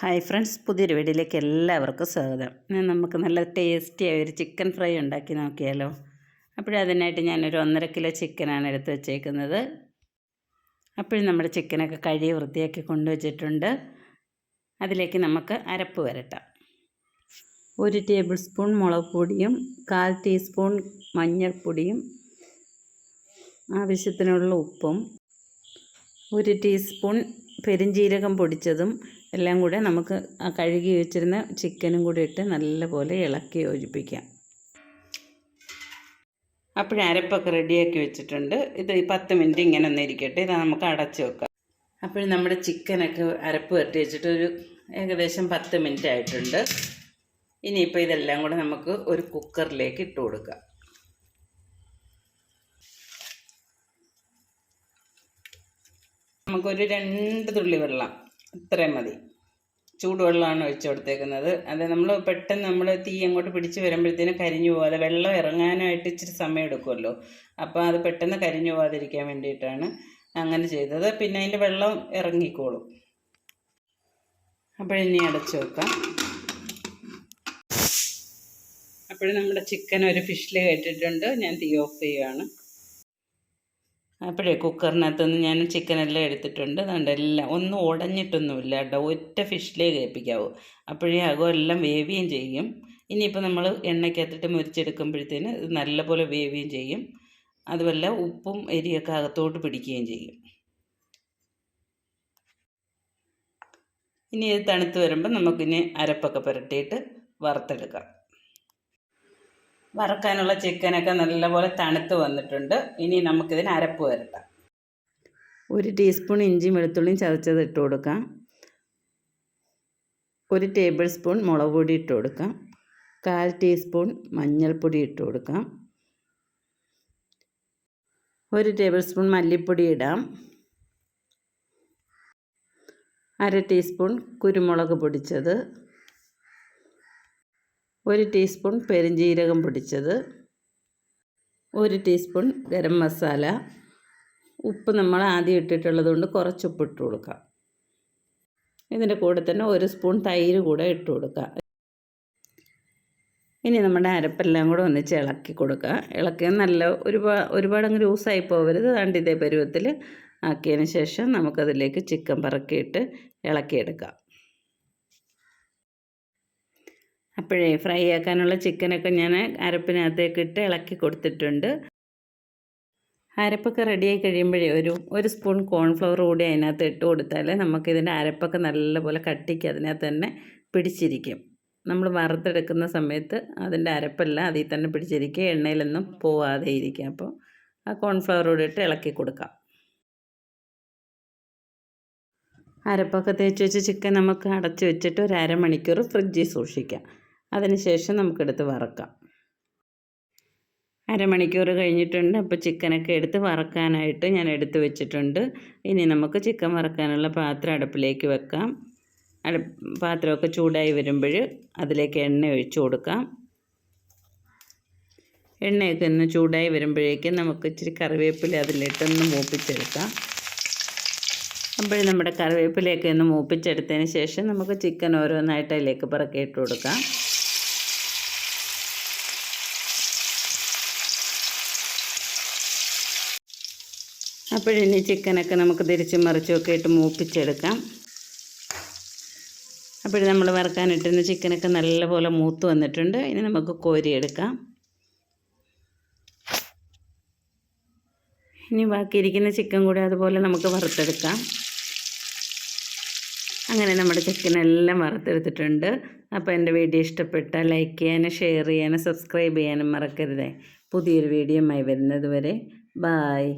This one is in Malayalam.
ഹായ് ഫ്രണ്ട്സ് പുതിയൊരു വീഡിയോയിലേക്ക് എല്ലാവർക്കും സ്വാഗതം. ഇന്ന് നമുക്ക് നല്ല ടേസ്റ്റിയായ ഒരു ചിക്കൻ ഫ്രൈ ഉണ്ടാക്കി നോക്കിയാലോ. അപ്പോഴതിനായിട്ട് ഞാനൊരു ഒന്നര കിലോ ചിക്കനാണ് എടുത്ത് വെച്ചേക്കുന്നത്. അപ്പോഴും നമ്മുടെ ചിക്കനൊക്കെ കഴുകി വൃത്തിയാക്കി കൊണ്ടുവച്ചിട്ടുണ്ട്. അതിലേക്ക് നമുക്ക് അരപ്പ് വരട്ടാം. ഒരു ടേബിൾ സ്പൂൺ മുളക് പൊടിയും കാൽ ടീസ്പൂൺ മഞ്ഞൾപ്പൊടിയും ആവശ്യത്തിനുള്ള ഉപ്പും ഒരു ടീസ്പൂൺ പെരിഞ്ജീരകം പൊടിച്ചതും എല്ലാം കൂടെ നമുക്ക് കഴുകി വെച്ചിരുന്ന ചിക്കനും കൂടി ഇട്ട് നല്ലപോലെ ഇളക്കി യോജിപ്പിക്കാം. അപ്പോഴേ അരപ്പൊക്കെ റെഡിയാക്കി വെച്ചിട്ടുണ്ട്. ഇത് പത്ത് മിനിറ്റ് ഇങ്ങനെ ഒന്ന് ഇരിക്കട്ടെ. ഇത് നമുക്ക് അടച്ചു വെക്കാം. അപ്പോഴും നമ്മുടെ ചിക്കനൊക്കെ അരപ്പ് കെട്ടി വെച്ചിട്ട് ഒരു ഏകദേശം പത്ത് മിനിറ്റ് ആയിട്ടുണ്ട്. ഇനിയിപ്പോൾ ഇതെല്ലാം കൂടെ നമുക്ക് ഒരു കുക്കറിലേക്ക് ഇട്ട് കൊടുക്കാം. നമുക്കൊരു രണ്ട് തുള്ളി വെള്ളം ഇത്രയും മതി. ചൂടുവെള്ളമാണ് ഒഴിച്ചു കൊടുത്തേക്കുന്നത്. അത് നമ്മൾ പെട്ടെന്ന് നമ്മൾ തീ അങ്ങോട്ട് പിടിച്ച് വരുമ്പോഴത്തേനും കരിഞ്ഞു പോകാതെ വെള്ളം ഇറങ്ങാനായിട്ട് ഇച്ചിരി സമയം എടുക്കുമല്ലോ അപ്പോൾ അത് പെട്ടെന്ന് കരിഞ്ഞു പോകാതിരിക്കാൻ വേണ്ടിയിട്ടാണ് അങ്ങനെ ചെയ്തത്. പിന്നെ അതിന്റെ വെള്ളം ഇറങ്ങിക്കോളും. അപ്പോഴിനി അടച്ചു വെക്കാം. അപ്പോഴും നമ്മുടെ ചിക്കൻ ഒരു ഫിഷിൽ കേട്ടിട്ടുണ്ട്. ഞാൻ തീ ഓഫ് ചെയ്യുകയാണ് അപ്പോഴേ കുക്കറിനകത്തുനിന്ന് ഞാൻ ചിക്കനെല്ലാം എടുത്തിട്ടുണ്ട്. അതുകൊണ്ട് എല്ലാം ഒന്നും ഉടഞ്ഞിട്ടൊന്നുമില്ല കേട്ടോ. ഒറ്റ ഫിഷിലേ കേൾപ്പിക്കാവൂ. അപ്പോഴേ അകം എല്ലാം വേവുകയും ചെയ്യും. ഇനിയിപ്പോൾ നമ്മൾ എണ്ണയ്ക്കകത്തിട്ട് മുരിച്ചെടുക്കുമ്പോഴത്തേന് ഇത് നല്ലപോലെ വേവുകയും ചെയ്യും. അതുമല്ല ഉപ്പും എരിയൊക്കെ അകത്തോട്ട് പിടിക്കുകയും ചെയ്യും. ഇനി ഇത് തണുത്ത് വരുമ്പോൾ നമുക്കിനി അരപ്പൊക്കെ പുരട്ടിയിട്ട് വറുത്തെടുക്കാം. വറക്കാനുള്ള ചിക്കനൊക്കെ നല്ലപോലെ തണുത്ത് വന്നിട്ടുണ്ട്. ഇനി നമുക്കിതിന് അരപ്പ് വരട്ടാം ഒരു ടീസ്പൂൺ ഇഞ്ചി വെളുത്തുള്ളിയും ചതച്ചത് ഇട്ട് കൊടുക്കാം. ഒരു ടേബിൾ സ്പൂൺ മുളക് പൊടി ഇട്ട് കൊടുക്കാം. കാൽ ടീസ്പൂൺ മഞ്ഞൾപ്പൊടി ഇട്ട് കൊടുക്കാം. ഒരു ടേബിൾ സ്പൂൺ മല്ലിപ്പൊടി ഇടാം. അര ടീസ്പൂൺ കുരുമുളക് പൊടിച്ചത്. ഒരു ടീസ്പൂൺ പെരിഞ്ജീരകം പൊടിച്ചത് ഒരു ടീസ്പൂൺ ഗരം മസാല. ഉപ്പ് നമ്മൾ ആദ്യം ഇട്ടിട്ടുള്ളത് കൊണ്ട് കുറച്ച് ഉപ്പ് ഇട്ട് കൊടുക്കാം ഇതിന്റെ കൂടെ തന്നെ ഒരു സ്പൂൺ തൈര് കൂടെ ഇട്ട് കൊടുക്കുക. ഇനി നമ്മുടെ അരപ്പെല്ലാം കൂടെ ഒന്നിച്ച് ഇളക്കി കൊടുക്കുക. ഇളക്കി നല്ല ഒരുപാട് ഒരുപാട് അങ്ങ് ലൂസായി പോകരുത്. അതുകൊണ്ട് ഇതേ പരുവത്തിൽ ആക്കിയതിന് ശേഷം നമുക്കതിലേക്ക് ചിക്കൻ പറക്കിയിട്ട് ഇളക്കിയെടുക്കാം. അപ്പോഴേ ഫ്രൈ ആക്കാനുള്ള ചിക്കനൊക്കെ ഞാൻ അരപ്പിനകത്തേക്ക് ഇട്ട് ഇളക്കി കൊടുത്തിട്ടുണ്ട്. അരപ്പൊക്കെ റെഡിയായി കഴിയുമ്പോഴേ ഒരു ഒരു സ്പൂൺ കോൺഫ്ലവർ കൂടി അതിനകത്ത് ഇട്ട് കൊടുത്താൽ നമുക്കിതിന്റെ അരപ്പൊക്കെ നല്ലപോലെ കട്ടിക്ക് അതിനകത്ത് തന്നെ പിടിച്ചിരിക്കും. നമ്മൾ വറുത്തെടുക്കുന്ന സമയത്ത് അതിന്റെ അരപ്പെല്ലാം അതിൽ തന്നെ പിടിച്ചിരിക്കുക എണ്ണയിലൊന്നും പോവാതെ ഇരിക്കുക. അപ്പോൾ ആ കോൺഫ്ലവർ കൂടി ഇട്ട് ഇളക്കി കൊടുക്കാം. അരപ്പൊക്കെ തേച്ച് വെച്ച് ചിക്കൻ നമുക്ക് അടച്ച് വെച്ചിട്ട് ഒരു അരമണിക്കൂർ ഫ്രിഡ്ജിൽ സൂക്ഷിക്കാം. അതിനുശേഷം നമുക്കെടുത്ത് വറക്കാം. അരമണിക്കൂർ കഴിഞ്ഞിട്ടുണ്ട്. അപ്പോൾ ചിക്കനൊക്കെ എടുത്ത് വറക്കാനായിട്ട് ഞാൻ എടുത്ത് വെച്ചിട്ടുണ്ട്. ഇനി നമുക്ക് ചിക്കൻ വറക്കാനുള്ള പാത്രം അടുപ്പിലേക്ക് വെക്കാം. അടു പാത്രമൊക്കെ ചൂടായി വരുമ്പോൾ അതിലേക്ക് എണ്ണ ഒഴിച്ച് കൊടുക്കാം. എണ്ണയൊക്കെ ഒന്ന് ചൂടായി വരുമ്പോഴേക്കും നമുക്ക് ഇച്ചിരി കറിവേപ്പില അതിലിട്ടൊന്ന് മൂപ്പിച്ചെടുക്കാം. അപ്പോൾ നമ്മുടെ കറിവേപ്പിലയൊക്കെ ഒന്ന് മൂപ്പിച്ചെടുത്തതിന് ശേഷം നമുക്ക് ചിക്കൻ ഓരോന്നായിട്ട് അതിലേക്ക് പറക്കിയിട്ട് കൊടുക്കാം. അപ്പോഴിനി ചിക്കനൊക്കെ നമുക്ക് തിരിച്ചും മറിച്ചുമൊക്കെ ഇട്ട് മൂപ്പിച്ചെടുക്കാം. അപ്പോൾ നമ്മൾ വറക്കാനിട്ടിരുന്ന ചിക്കനൊക്കെ നല്ലപോലെ മൂത്ത് വന്നിട്ടുണ്ട്. ഇനി നമുക്ക് കോരിയെടുക്കാം. ഇനി ബാക്കിയിരിക്കുന്ന ചിക്കൻ കൂടി അതുപോലെ നമുക്ക് വറുത്തെടുക്കാം. അങ്ങനെ നമ്മുടെ ചിക്കനെല്ലാം വറുത്തെടുത്തിട്ടുണ്ട്. അപ്പോൾ എന്റെ വീഡിയോ ഇഷ്ടപ്പെട്ടാൽ ലൈക്ക് ചെയ്യാനും ഷെയർ ചെയ്യാനും സബ്സ്ക്രൈബ് ചെയ്യാനും മറക്കരുതേ. പുതിയൊരു വീഡിയോ വരുന്നത് വരെ. ബായ്.